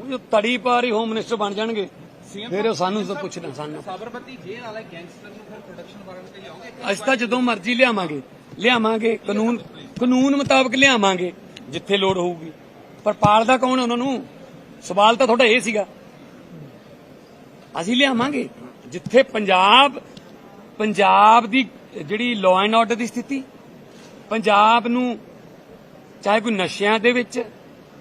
ਉਹ ਤੜੀ ਪਾਰ ਹੀ home minister ਬਣ ਜਾਣਗੇ। ਫਿਰ ਉਹ ਸਾਨੂੰ ਤਾਂ ਪੁੱਛਣਾ ਸਾਨੂੰ। ਸਾਬਰਮਤੀ ਜੇਲ੍ਹ ਵਾਲੇ ਗੈਂਗਸਟਰ ਨੂੰ ਫਿਰ ਪ੍ਰੋਟੈਕਸ਼ਨ ਵਾਰਨ ਤੇ ਜਾਓਗੇ ਅਸੀਂ ਤਾਂ ਜਦੋਂ ਮਰਜ਼ੀ ਲਿਆਵਾਂਗੇ। ਲਿਆਵਾਂਗੇ ਕਾਨੂੰਨ ਕਾਨੂੰਨ ਮੁਤਾਬਕ ਲਿਆਵਾਂਗੇ ਜਿੱਥੇ ਲੋੜ ਹੋਊਗੀ। ਪਰ ਪਾਲਦਾ ਕੌਣ ਉਹਨਾਂ ਨੂੰ? ਸਵਾਲ ਤਾਂ ਤੁਹਾਡਾ ਇਹ ਸੀਗਾ। ਅਸੀਂ ਲਿਆਵਾਂਗੇ। ਜਿੱਥੇ ਪੰਜਾਬ ਪੰਜਾਬ ਦੀ ਜਿਹੜੀ ਲਾਅ ਐਂਡ ਆਰਡਰ ਦੀ ਸਥਿਤੀ ਪੰਜਾਬ ਨੂੰ ਚਾਹੇ ਕੋਈ ਨਸ਼ਿਆਂ ਦੇ ਵਿੱਚ